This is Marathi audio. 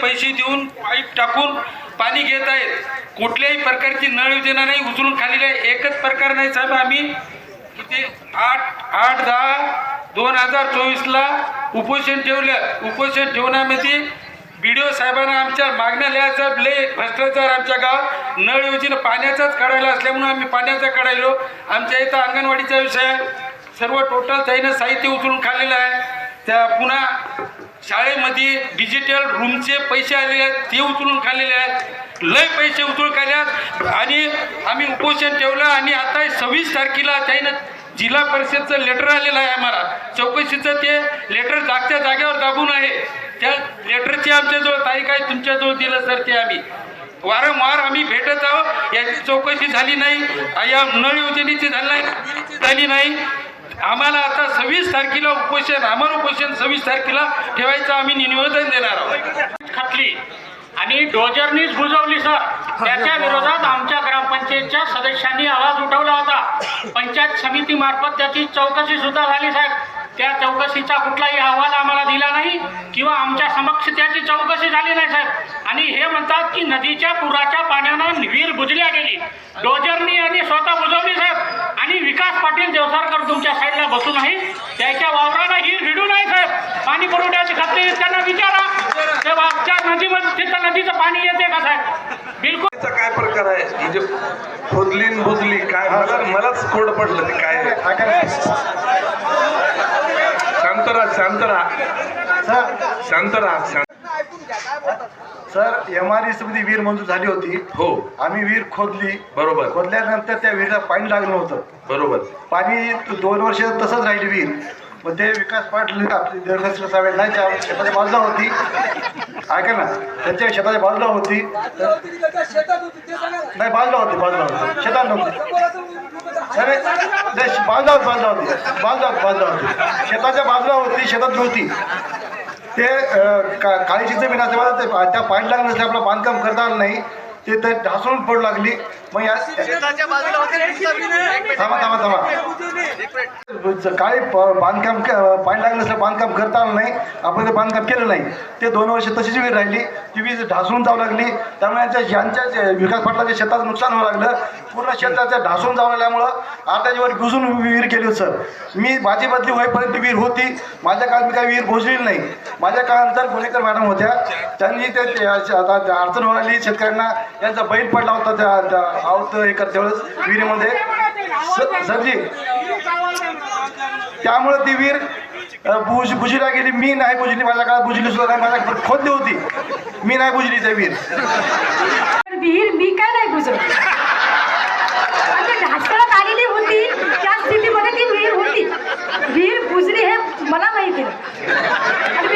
पैसे देऊन पाईप टाकून पाणी घेत आहेत. कुठल्याही प्रकारची नळ योजना नाही उचलून खाल्लेली आहे एकच प्रकार नाही साहेब आम्ही. किती आठ आठ दहा दोन हजार चोवीसला उपोषण ठेवलं. उपोषण ठेवण्यामध्ये बी डी ओ साहेबांना आमच्या मागण्या लिहायचा लय भ्रष्टाचार आमच्या गावात. नळ योजना पाण्याचाच काढायला असल्यामुळे आम्ही पाण्याचा काढायलो. आमच्या इथं अंगणवाडीचा विषय आहे. सर्व टोटल त्यानं साहित्य उचलून खाल्लेलं आहे. त्या पुन्हा शाळेमध्ये डिजिटल रूमचे पैसे आलेले आहेत ते उचलून खाल्लेले आहेत. लय पैसे उचलून खाल्ले आहेत. आणि आम्ही उपोषण ठेवलं आणि आता सव्वीस तारखेला त्यानं जिल्हा परिषदचं लेटर आलेलं आहे आम्हाला. चौकशीचं ते लेटर जागच्या जागेवर दाबून आहे. त्या लेटरची आमच्याजवळ तारीख आहे तुमच्याजवळ दिलं सर ते आम्ही. वारंवार आम्ही भेटत आहोत. याची चौकशी झाली नाही. या नळ योजनेची झाली नाही झाली नाही. आम्हाला आता सव्वीस तारखेला उपोषण आम्हाला उपोषण सव्वीस तारखेला ठेवायचं आम्ही निवेदन देणार आहोत. खातली आणि डोजरनीच बुजवली सर त्याच्या विरोधात आमच्या ग्रामपंचायतच्या सदस्यांनी आवाज उठवला होता. पंचायत समितीमार्फत त्याची चौकशी सुद्धा झाली साहेब. त्या चौकशीचा कुठलाही अहवाल आम्हाला दिला नाही किंवा आमच्या समक्ष त्याची चौकशी झाली नाही साहेब. आणि हे म्हणतात की नदीच्या पुराच्या पाण्यानं विहीर बुजल्या गेली. डोजरनी आणि स्वतः बुजवली साहेब. आणि विकास पाटील साईडला बसून आहे. त्याच्या वावराला ही रिडू नाही साहेब. पाणी पुरवठ्याची खात्री त्यांना विचारा. ते नदीमध्ये तिथं नदीचं पाणी येते का साहेब? बिलकुल. काय प्रकार आहे? म्हणजे खोदली बुजली काय? मला मलाच कोड पडलं ते काय शांत राहा शांत राहा. शांत राहा शांत सर एम आरमध्ये विहीर मंजूर झाली होती. हो. आम्ही विहीर खोदली. बरोबर. खोदल्यानंतर त्या विहिरीला पाणी लागलं होतं. बरोबर. पाणी दोन वर्ष तसंच राहिली विहीर मग ते विकास पाटील आपली दरखास्त साहेब नाही त्या शेताच्या बाजूला होती. ऐका ना त्यांच्या शेताच्या बाजूला होती. नाही बाजूला होती बाजूला होती. शेतात नव्हती. अरे नाही बाजूला होती बाजूला होती. बाजूला होती बाजूला होती. शेताच्या बाजूला होती शेतात नव्हती. ते का काळीची जमीन असल्यामुळे ते त्या पाणी लागलं नसलं आपलं बांधकाम करता आलं नाही. ते ते ढासळून पडू लागली. मग या थांबा थांबा थांबा. प- बांधकाम पाणी लागलं नसलं बांधकाम करता आलं नाही. आपण ते बांधकाम केलं नाही. ते दोन वर्ष तशीच वीज राहिली. ती वीज ढासळून जाऊ लागली. त्यामुळे यांच्या यांच्या विकास पाटलाच्या शेताचं नुकसान व्हावं लागलं. पूर्ण शेताचं ढासळून जाऊ लागल्यामुळं अर्ध्याच्या वर घुसून विहीर केली होती सर. मी माझी बदली होईपर्यंत विहीर होती. माझ्या काळात मी काही विहीर भोजलेली नाही. माझ्या काळानंतर गोलेकर मॅडम होत्या त्यांनी ते अडचण व्हायली शेतकऱ्यांना यांचा बैल पडला होता त्या आहोत आवत हे करते वेळेस विहिरीमध्ये. स- सरजी त्यामुळे ती विहीर बुज बुजीला गेली. मी नाही बुजली. माझ्या काळात बुजली सुद्धा नाही. माझ्या खोदली होती. मी नाही बुजली त्या विहीर. विहीर मी काय नाही बुजवली? आलेली होती. त्या स्थितीमध्ये ती विहीर होती. विहीर बुजली हे मला माहिती नाही.